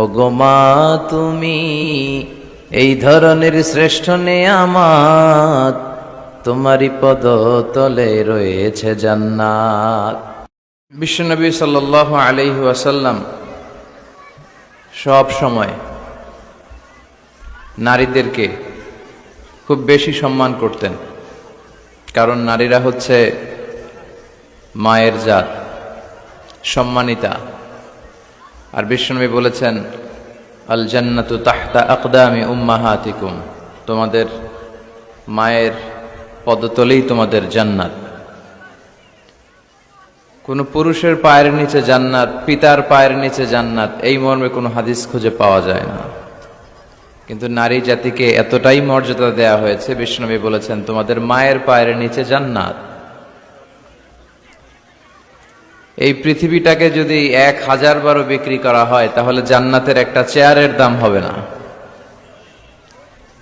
ও গোমা তুমি এই ধরনের শ্রেষ্ঠ নেয়ামাত তোমারই পদ তলে রয়েছে জান্নাত। বিশ্বনবী সাল্লাল্লাহু আলাইহি ওয়াসাল্লাম সব সময় নারীদেরকে খুব বেশি সম্মান করতেন, কারণ নারীরা হচ্ছে মায়ের জাত, সম্মানিতা। আর বিষ্ণুনবী বলেছেন আল জান্নাতু তাহতা আকদামি উম্মাহাতিকুম। তোমাদের মায়ের পদতলেই তোমাদের জান্নাত। কোনো পুরুষের পায়ের নিচে জান্নাত, পিতার পায়ের নিচে জান্নাত, এই মর্মে কোনো হাদিস খুঁজে পাওয়া যায় না। কিন্তু নারী জাতিকে এতটাই মর্যাদা দেয়া হয়েছে বিষ্ণুনবী বলেছেন, তোমাদের মায়ের পায়ের নিচে জান্নাত। এই পৃথিবীটাকে যদি এক হাজার বারও বিক্রি করা হয়, তাহলে জান্নাতের একটা চেয়ারের দাম হবে না।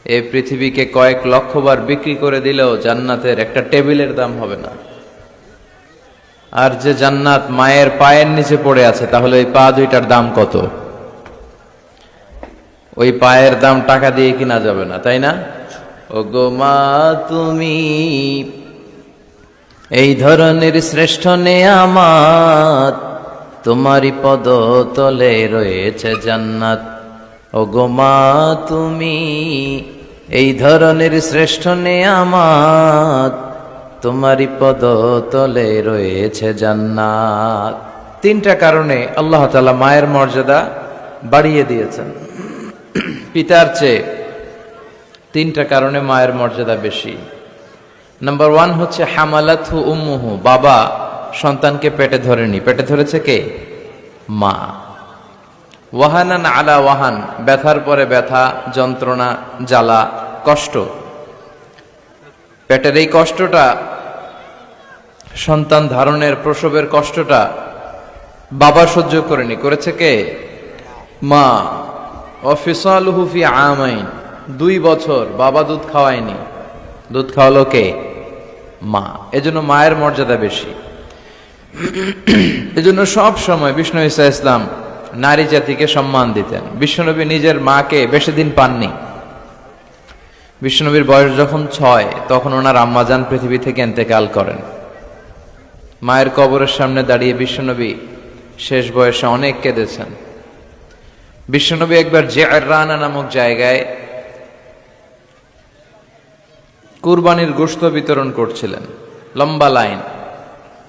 এই পৃথিবীকে কয়েক লক্ষ বার বিক্রি করে দিলেও জান্নাতের একটা টেবিলের দাম হবে না। আর যে জান্নাত মায়ের পায়ের নিচে পড়ে আছে, তাহলে ওই পা দুইটার দাম কত? ওই পায়ের দাম টাকা দিয়ে কিনা যাবে না, তাই না? ও গো মা, তুমি এই ধরনের শ্রেষ্ঠ নেয়ামাত তোমারই পদ তলে রয়েছে জান্নাত। ও গো মা, তুমি এই ধরনের শ্রেষ্ঠ নেয়ামাত তোমারই পদ তলে রয়েছে জান্নাত। তিনটা কারণে আল্লাহ তালা মায়ের মর্যাদা বাড়িয়ে দিয়েছেন। পিতার চেয়ে তিনটা কারণে মায়ের মর্যাদা বেশি। নাম্বার ওয়ান হচ্ছে হামালাথু উম্মুহু, বাবা সন্তানকে পেটে ধরেনি। পেটে ধরেছে কে? মা। ওয়াহানান আলা ওয়াহান, ব্যথার পরে ব্যথা, যন্ত্রণা, জ্বালা, কষ্ট। পেটের এই কষ্টটা, সন্তান ধারণের, প্রসবের কষ্টটা বাবা সহ্য করেনি। করেছে কে? মা। অফিসালুহু ফি আমাইন, দুই বছর বাবা দুধ খাওয়ায়নি। দুধ খাওয়ালো কে? মা। এজন্য মায়ের মর্যাদা বেশি। এজন্য সব সময় বিষ্ণু ইসা ইসলাম নারী জাতিকে সম্মান দিতেন। বিষ্ণুনবী নিজের মাকে বেশি দিন পাননি। বিষ্ণুনবীর বয়স যখন ছয়, তখন ওনার আম্মাজান পৃথিবী থেকে এন্তেকাল করেন। মায়ের কবরের সামনে দাঁড়িয়ে বিশ্বনবী শেষ বয়সে অনেক কেঁদেছেন। বিশ্বনবী একবার জে রানা নামক জায়গায় কুরবানির গোশত বিতরণ করছিলেন। লম্বা লাইন।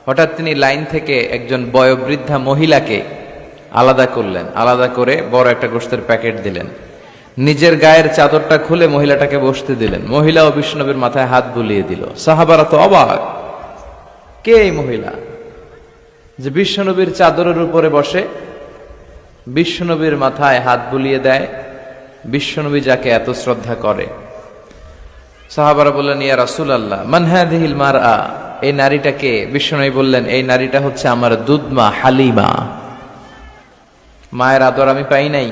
হঠাৎ তিনি লাইন থেকে একজন বয়োবৃদ্ধা মহিলাকে আলাদা করলেন। আলাদা করে বড় একটা গোশতের প্যাকেট দিলেন। নিজের গায়ের চাদরটা খুলে মহিলাটাকে বসতে দিলেন। মহিলা ও বিষ্ণবীর মাথায় হাত বুলিয়ে দিল। সাহাবারা তো অবাক। কে এই মহিলা? যে বিশ্বনবীর চাদরের উপরে বসে বিশ্বনবীর মাথায় হাত বুলিয়ে দেয়। বিশ্বনবী যাকে এত শ্রদ্ধা করে। সাহাবারা বললেন, ইয়া রাসুল আল্লাহ মানহাদিহিল মার আ এই নারীটাকে বিশ্বনবী বললেন, এই নারীটা হচ্ছে আমার দুধমা হালিমা। মায়ের আদর আমি পাই নাই।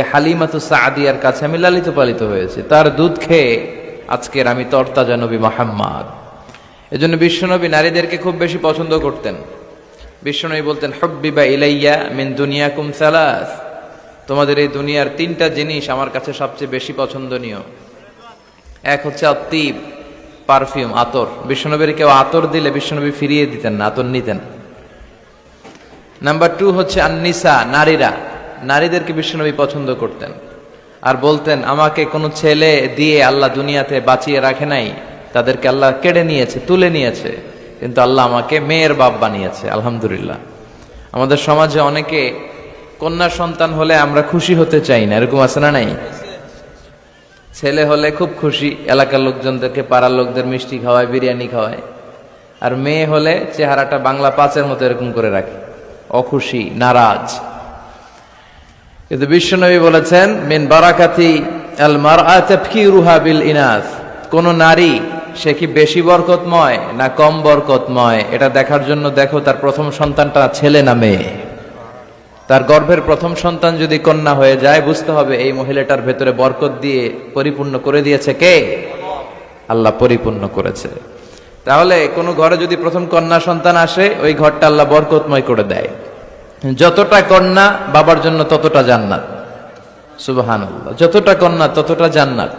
এ হালিমা তো সাদিয়ার কাছে আমি লালিত পালিত হয়েছে। তার দুধ খেয়ে আজকের আমি তর্তা তরতাজা নবী মোহাম্মদ। এজন্য বিশ্বনবী নারীদেরকে খুব বেশি পছন্দ করতেন। বিশ্বনবী বলতেন হব্বি বা ইলাইয়া মিন দুনিয়া কুম সালাস। তোমাদের এই দুনিয়ার তিনটা জিনিস আমার কাছে সবচেয়ে বেশি পছন্দনীয়। এক হচ্ছে অতীব পারফিউম, আতর। বিশ্বনবীর কেউ আতর দিলে বিশ্বনবী ফিরিয়ে দিতেন না, আতর নিতেন। নাম্বার টু হচ্ছে আন্নিসা, নারীরা। নারীদেরকে বিশ্বনবী পছন্দ করতেন। আর বলতেন, আমাকে কোনো ছেলে দিয়ে আল্লাহ দুনিয়াতে বাঁচিয়ে রাখে নাই। তাদেরকে আল্লাহ কেড়ে নিয়েছে, তুলে নিয়েছে। কিন্তু আল্লাহ আমাকে মেয়ের বাপ বানিয়েছে, আলহামদুলিল্লাহ। আমাদের সমাজে অনেকে কন্যা সন্তান হলে আমরা খুশি হতে চাই না, এরকম আছে না নাই? ছেলে হলে খুব খুশি, এলাকার লোকজনদেরকে, পাড়ার লোকদের মিষ্টি খাওয়ায়, বিরিয়ানি খাওয়ায়। আর মেয়ে হলে চেহারাটা বাংলা পাঁচের মতো এরকম করে রাখে। অখুশি, নারাজ। কিন্তু বিশ্বনবী বলেছেন, মিন বারাকাতি আল মারআতি রুহা বিল ইনাস কোন নারী, সে কি বেশি বরকতময় না কম বরকতময়? এটা দেখার জন্য দেখো তার প্রথম সন্তানটা ছেলে না মেয়ে। তার গর্ভের প্রথম সন্তান যদি কন্যা হয়ে যায়, বুঝতে হবে এই মহিলাটার ভেতরে বরকত দিয়ে পরিপূর্ণ করে দিয়েছে কে? আল্লাহ পরিপূর্ণ করেছে। তাহলে কোনো ঘরে যদি প্রথম কন্যা সন্তান আসে, ওই ঘরটা আল্লাহ বরকতময় করে দেয়। যতটা কন্যা, বাবার জন্য ততটা জান্নাত। সুবাহান যতটা কন্যা, ততটা জান্নাত।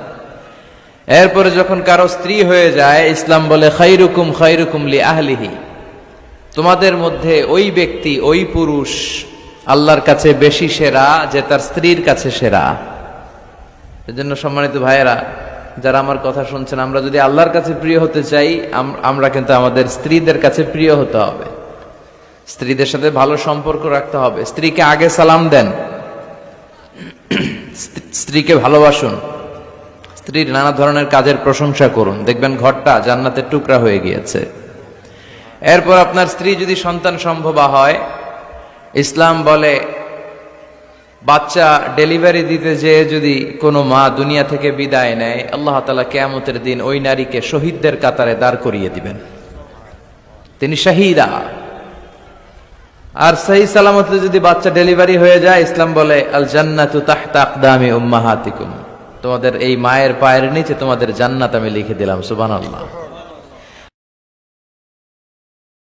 এরপরে যখন কারও স্ত্রী হয়ে যায়, ইসলাম বলে খাইরুকুম খাইরুকুম লি আহলিহি। তোমাদের মধ্যে ওই ব্যক্তি, ওই পুরুষ আল্লাহর কাছে বেশি সেরা যে তার স্ত্রীর কাছে সেরা। এজন্য সম্মানিত ভাইয়েরা, যারা আমার কথা শুনছেন, আমরা যদি আল্লাহর কাছে প্রিয় হতে চাই আমরা কিন্তু আমাদের স্ত্রীদের কাছে প্রিয় হতে হবে। স্ত্রীদের সাথে ভালো সম্পর্ক রাখতে হবে। স্ত্রীকে আগে সালাম দেন। স্ত্রীকে ভালোবাসুন। স্ত্রীর নানা ধরনের কাজের প্রশংসা করুন। দেখবেন ঘরটা জান্নাতের টুকরা হয়ে গিয়েছে। এরপর আপনার স্ত্রী যদি সন্তান সম্ভবা হয় ইসলাম বলে, বাচ্চা ডেলিভারি দিতে যেয়ে যদি কোনো মা দুনিয়া থেকে বিদায় নেয়, আল্লাহ তালা কেয়ামতের দিন ওই নারীকে শহীদদের কাতারে দাঁড় করিয়ে দিবেন। তিনি শাহিদা। আর সহি সালামতে যদি বাচ্চা ডেলিভারি হয়ে যায়, ইসলাম বলে আল জান্নাতু তাহতা আকদামি উম্মাহাতিকুম। তোমাদের এই মায়ের পায়ের নিচে তোমাদের জান্নাত আমি লিখে দিলাম, সুবহানাল্লাহ।